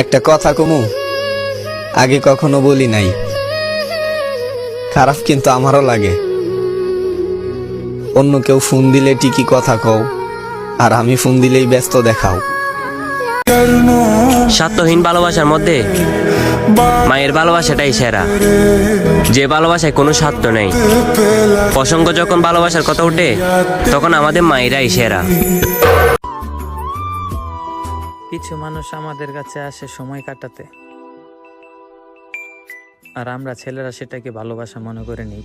একটা কথা কমু, আগে কখনো বলি নাই। খারাপ কিন্তু আমারও লাগে। অন্য কেউ ফোন দিলে ঠিকই কথা কও, আর আমি ফোন দিলেই ব্যস্ত দেখাও। স্বার্থহীন ভালোবাসার মধ্যে মায়ের ভালোবাসাটাই সেরা। যে ভালোবাসায় কোনো স্বার্থ নেই। প্রসঙ্গ যখন ভালোবাসার কথা ওঠে তখন আমাদের মায়েরাই সেরা। কিছু মানুষ আমাদের কাছে আসে সময় কাটাতে। আর আমরা ছেলেরা সেটাকে ভালোবাসা মনে করে নিই।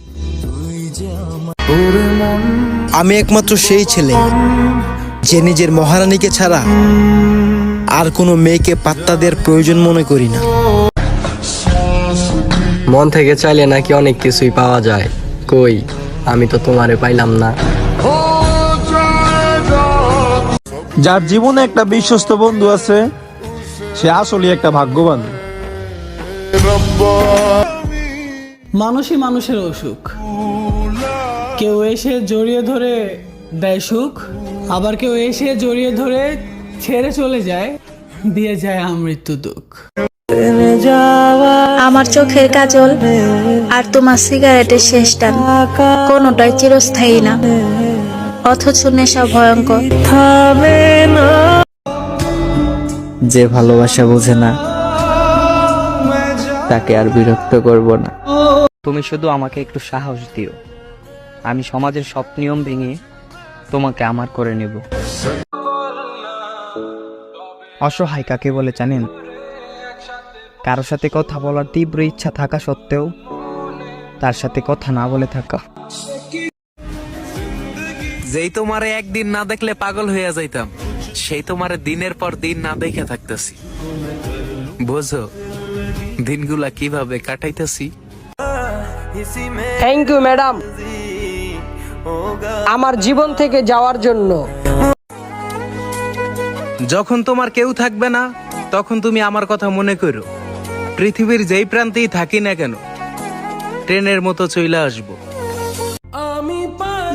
আমি একমাত্র সেই ছেলে যে নিজের মহারানীকে ছাড়া আর কোনো মেয়েকে পাত্তা দেওয়ার প্রয়োজন মনে করি না। মন থেকে চাইলে নাকি অনেক কিছুই পাওয়া যায়। কই আমি তো তোমারে পাইলাম না। যার জীবনে একটা বিশ্বস্ত বন্ধু আছে সে আসলে একটা ভাগ্যবান। মানুষই মানুষের অসুখ। কেউ এসে জড়িয়ে ধরে দেয় সুখ আবার কেউ এসে জড়িয়ে ধরে ছেড়ে চলে যায় দিয়ে যায় আমৃত্যু দুঃখ। আমার চোখের কাজল আর তোমার সিগারেটের শেষ টান কোনোটাই চিরস্থায়ী না। অথচ নেশা ভয়ঙ্কর। যে ভালোবাসা বোঝে না তাকে আর বিরক্ত করব না। তুমি শুধু আমাকে একটু সাহস দিও। আমি সমাজের সব নিয়ম ভেঙে তোমাকে আমার করে নেব। অসহায় কাকে বলে জানেন? কারও সাথে কথা বলার তীব্র ইচ্ছা থাকা সত্ত্বেও তার সাথে কথা না বলে থাকা। যেই তোমারে একদিন না দেখলে পাগল হইয়া যাইতাম সেই তোমারে দিনের পর দিন না দেখে থাকতেছি। বোঝো দিনগুলা কীভাবে কাটাইতেছি? থ্যাংক ইউ ম্যাডাম আমার জীবন থেকে যাওয়ার জন্য। যখন তোমার কেউ থাকবে না তখন তুমি আমার কথা মনে করো। পৃথিবীর যেই প্রান্তেই থাকি না কেন ট্রেনের মতো চলে আসব।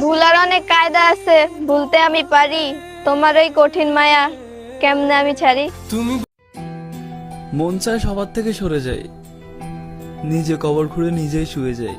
ভুলার অনেক কায়দা আছে ভুলতে আমি পারি। তোমার ওই কঠিন মায়া কেমনে আমি ছাড়ি? তুমি মন চায় সবার থেকে সরে যাই। নিজে কবর খুঁড়ে নিজেই শুয়ে যায়